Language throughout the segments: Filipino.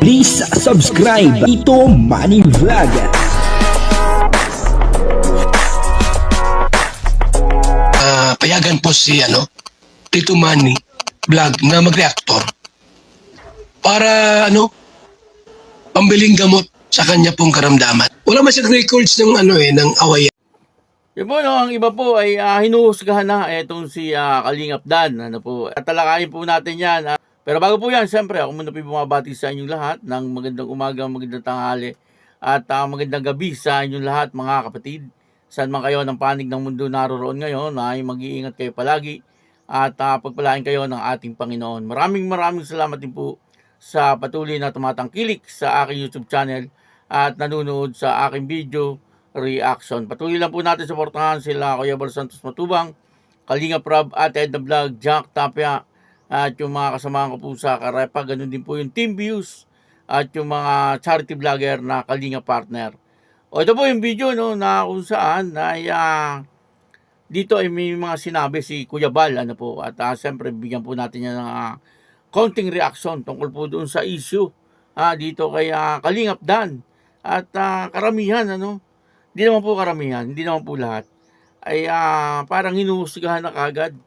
Please subscribe Ito Money Vlog. Ah, payagan po si ano, Tito Manny vlog na mag-reactor para ano, pambiling gamot sa kanya pong karamdaman. Wala man siyang records ng ano eh, ng awayan. Yun po, no, ang iba po ay uh, hinuhusgahan na itong si ah, Kalingap Dan. Ano po, at talakayin po natin yan. ah. Pero bago po yan, siyempre, ako muna po bumabati sa inyong lahat ng magandang umaga, magandang tanghali at ah, magandang gabi sa inyong lahat mga kapatid. Saan man kayo ng panig ng mundo naroroon ngayon ay mag-iingat kayo palagi at ah, pagpalain kayo ng ating Panginoon. Maraming maraming salamat din po sa patuloy na tumatangkilik sa aking YouTube channel at nanonood sa aking video reaction. Patuloy lang po natin suportahan sila Kuya Bal Santos Matubang, Kalinga Prab at Ed the Vlog, Jack Tapia at yung mga kasamahan ko po sa Karepa. Ganun din po yung Team Views at yung mga charity vlogger na Kalinga Partner. O ito po yung video no, na kung saan ay ah, dito ay may mga sinabi si Kuya Bal ano po at ah, siyempre bigyan po natin yan ng ah, konting reaction tungkol po doon sa issue ah, dito kay ah, Kalingap Dan at ah, karamihan ano hindi naman po karamihan hindi naman po lahat ay ah, parang hinuhusgahan na kagad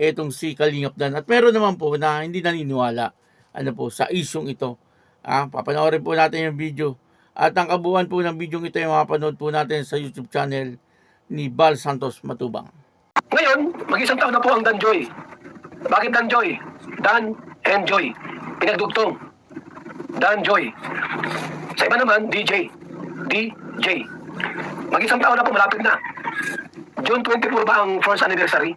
etong si Kalingap Dan at meron naman po na hindi naniniwala ano po sa isyong ito ah, papanoorin po natin yung video at ang kabuuan po ng video ito yung mapanood po natin sa YouTube channel ni Bal Santos Matubang. Ngayon, mag-isang taon na po ang Danjoy. Bakit Danjoy? Dan and Joy. Pinagdugtong. Danjoy. Sa iba naman, DJ. DJ. Mag-isang taon na po, malapit na. June 24 ba ang first anniversary?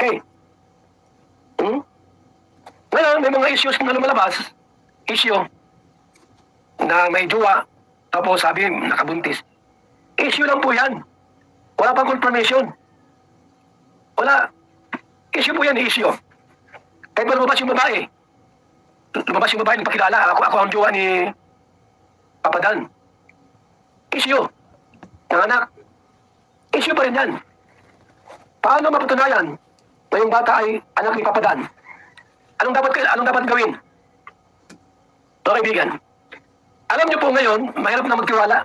Okay. Hmm? Ngayon, may mga issues na lumalabas. Issue na may jowa, tapos sabi, nakabuntis. Issue lang po yan. Wala pang confirmation. Wala. Issue po yan, issue. Kahit ba lumabas yung babae, lumabas yung babae, nagpakilala, ako, ako ang jowa ni Papa Dan. Issue. Ng anak. Issue pa rin yan. Paano mapatunayan na yung bata ay anak ni Papa Dan? Anong dapat, anong dapat gawin? Mga kaibigan, alam niyo po ngayon, mahirap na magtiwala.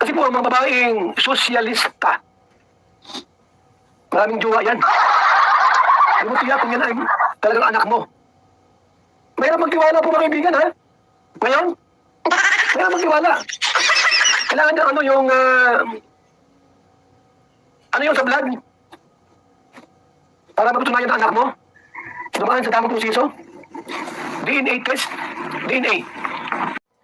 Kasi po, mga babaeng sosyalista, maraming jowa yan. Alam mo, tiyak kung yan ay talagang anak mo. Mahirap magtiwala po mga kaibigan, ha? Ngayon, mahirap magtiwala. Kailangan na ano yung, ah, ano yung sa vlog? Para mapatunayan ang anak mo? Dumaan sa tamang proseso? DNA test? DNA.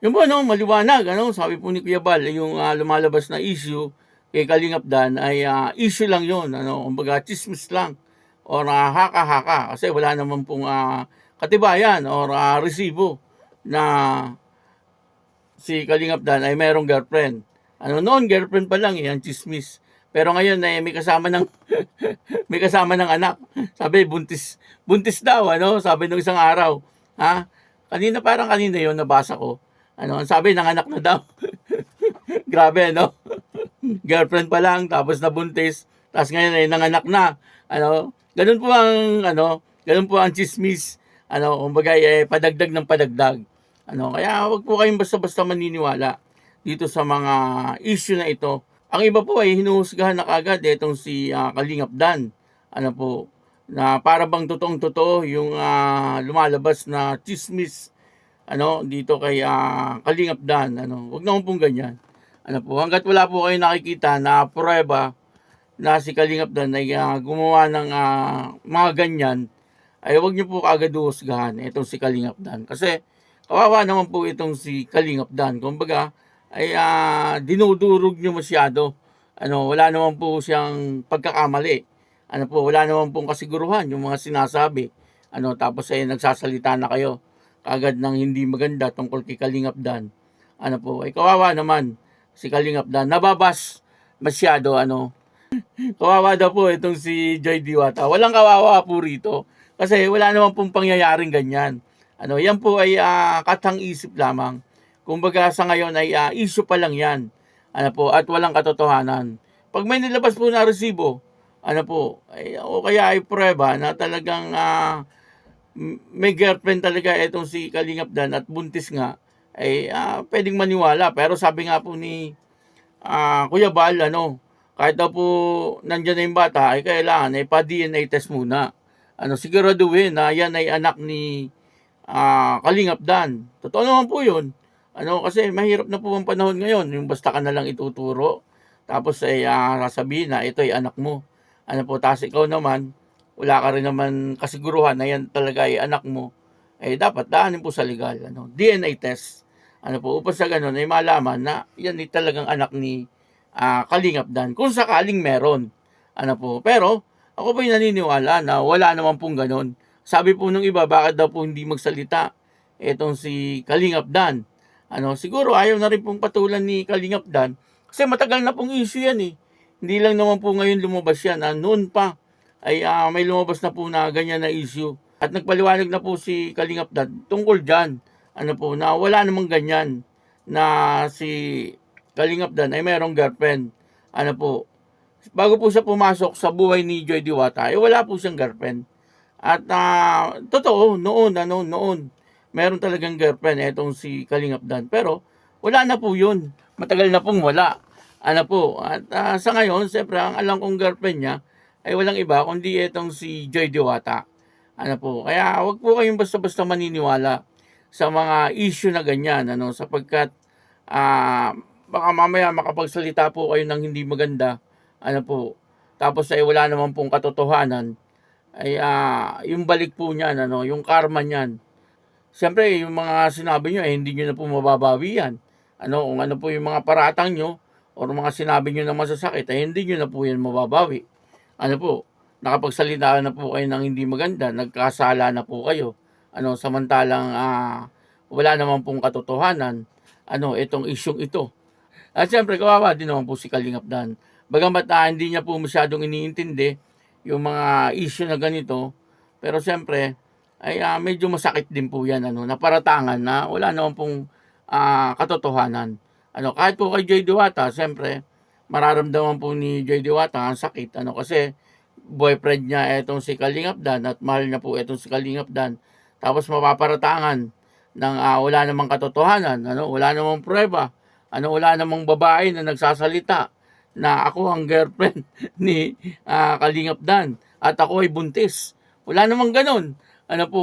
Yung po, no, maliwanag, ano, sabi po ni Kuya Bal, yung ah, lumalabas na issue kay Kalingap Dan ay ah, issue lang yon ano, kumbaga chismis lang or ah, haka-haka kasi wala naman pong ah, katibayan or ah, resibo na si Kalingap Dan ay mayroong girlfriend. Ano noon, girlfriend pa lang, yan, chismis. Pero ngayon ay may kasama ng may kasama ng anak. Sabi buntis buntis daw ano, sabi nung isang araw. Ha? Kanina parang kanina 'yon nabasa ko. Ano, sabi ng anak na daw. Grabe no. Girlfriend pa lang tapos nabuntis, tapos ngayon ay nanganak na. Ano, ganun po ang ano, ganun po ang chismis. Ano, kumbaga eh, padagdag ng padagdag. Ano, kaya wag po kayong basta-basta maniniwala dito sa mga issue na ito. Ang iba po ay hinuhusgahan na kagad itong si ah, Kalingap Dan. Ano po, na para bang totoong totoo yung ah, lumalabas na chismis ano dito kay ah, Kalingap Dan ano. Wag naman pong ganyan. Ano po hangga't wala po kayo nakikita na prueba na si Kalingap Dan ay ah, gumawa ng ah, mga ganyan ay wag niyo po kaagad husgahan itong si Kalingap Dan. Kasi kawawa naman po itong si Kalingap Dan. Kumbaga ay ah, dinudurog niyo masyado ano wala naman po siyang pagkakamali ano po wala naman pong kasiguruhan yung mga sinasabi ano tapos ay nagsasalita na kayo kagad ng hindi maganda tungkol kay Kalingap Dan. Ano po, ay kawawa naman si Kalingap Dan. Nababas masyado ano. kawawa daw po itong si Joy Diwata. Walang kawawa po rito kasi wala naman pong pangyayaring ganyan. Ano, yan po ay uh, katang isip lamang. Kumbaga sa ngayon ay uh, issue pa lang yan. Ano po, at walang katotohanan. Pag may nilabas po na resibo, ano po, ay, o kaya ay prueba na talagang uh, may girlfriend talaga itong si Kalingap Dan at buntis nga, ay ah, pwedeng maniwala. Pero sabi nga po ni ah, Kuya Bal, ano, kahit daw po nandyan na yung bata, ay kailangan ay pa-DNA test muna. Ano, siguraduhin na yan ay anak ni ah, Kalingap Dan. Totoo naman po yun. Ano, kasi mahirap na po ang panahon ngayon. Yung basta ka na lang ituturo. Tapos ay ah, sasabihin na ito ay anak mo. Ano po, tapos ikaw naman, wala ka rin naman kasiguruhan na yan talaga ay anak mo. Eh, dapat daanin po sa legal. Ano, DNA test. Ano po, upang sa ganun ay malaman na yan ay talagang anak ni ah, Kalingap Dan. Kung sakaling meron. Ano po, pero ako po naniniwala na wala naman pong ganun. Sabi po nung iba, bakit daw po hindi magsalita etong si Kalingap Dan. Ano, siguro ayaw na rin pong patulan ni Kalingap Dan kasi matagal na pong issue yan eh. Hindi lang naman po ngayon lumabas yan. Ah, noon pa ay ah, may lumabas na po na ganyan na issue. At nagpaliwanag na po si Kalingap Dan tungkol dyan. Ano po, na wala namang ganyan na si Kalingap Dan ay mayroong girlfriend. Ano po, bago po siya pumasok sa buhay ni Joy Diwata, eh wala po siyang girlfriend. At ah, totoo, noon, ano, noon, meron talagang girlfriend etong si Kalingap Dan. Pero wala na po yun. Matagal na pong wala. Ano po, at ah, sa ngayon, siyempre, ang alam kong girlfriend niya ay walang iba kundi etong si Joy Diwata. Ano po, kaya wag po kayong basta-basta maniniwala sa mga issue na ganyan, ano, sapagkat ah baka mamaya makapagsalita po kayo ng hindi maganda, ano po, tapos ay wala naman pong katotohanan, ay ah, yung balik po niyan, ano, yung karma niyan. Siyempre, yung mga sinabi nyo, eh, hindi nyo na po mababawi yan. Ano, kung ano po yung mga paratang nyo, o mga sinabi nyo na masasakit, ay hindi nyo na po yan mababawi. Ano po, nakapagsalita na po kayo ng hindi maganda, nagkasala na po kayo. Ano, samantalang ah, wala naman pong katotohanan, ano, itong isyong ito. At siyempre, kawawa din naman po si Kalingap Dan. Bagamat ah, hindi niya po masyadong iniintindi yung mga issue na ganito, pero siyempre, ay ah, medyo masakit din po yan, ano, na paratangan na wala naman pong ah, katotohanan. Ano, kahit po kay Joy Diwata, siyempre, mararamdaman po ni Joy Diwata ang sakit, ano, kasi boyfriend niya etong si Kalingap Dan at mahal niya po etong si Kalingap Dan. Tapos mapaparatangan ng ah, wala namang katotohanan, ano, wala namang prueba, ano, wala namang babae na nagsasalita na ako ang girlfriend ni ah, Kalingap at ako ay buntis. Wala namang ganun. Ano po,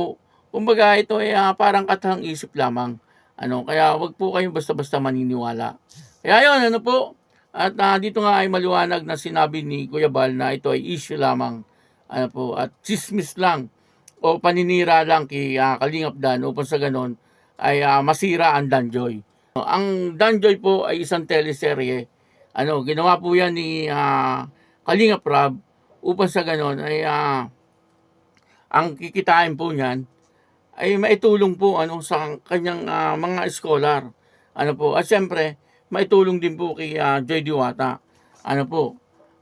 kumbaga ito ay ah, parang katang isip lamang. Ano, kaya wag po kayong basta-basta maniniwala. Kaya yun, ano po, at ah, dito nga ay maliwanag na sinabi ni Kuya Bal na ito ay issue lamang. Ano po, at chismis lang o paninira lang kay ah, Kalingap Dan upang sa ganon ay ah, masira ang Danjoy. Ang Danjoy po ay isang teleserye. Ano, ginawa po yan ni ah, Kalingap Rab upang sa ganon ay ah, ang kikitain po niyan ay maitulong po ano sa kanyang ah, mga scholar. Ano po, at siyempre, maitulong din po kay ah, Joy Diwata. Ano po,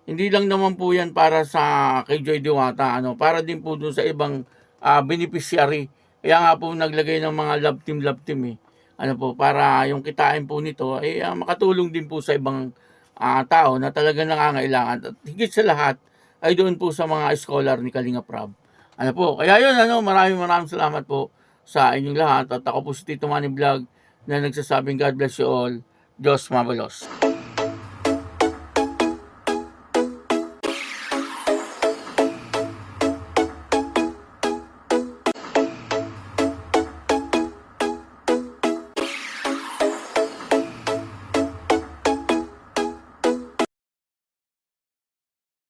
hindi lang naman po yan para sa kay Joy Diwata, ano, para din po dun sa ibang ah, beneficiary. Kaya nga po naglagay ng mga love team, love team eh. Ano po, para yung kitain po nito ay ah, makatulong din po sa ibang ah, tao na talaga nangangailangan. At higit sa lahat ay doon po sa mga scholar ni Kalinga Prab. Ano po, kaya yun, ano, maraming maraming salamat po sa inyong lahat. At ako po si Tito Manny Vlog na nagsasabing God bless you all. Diyos mabalos.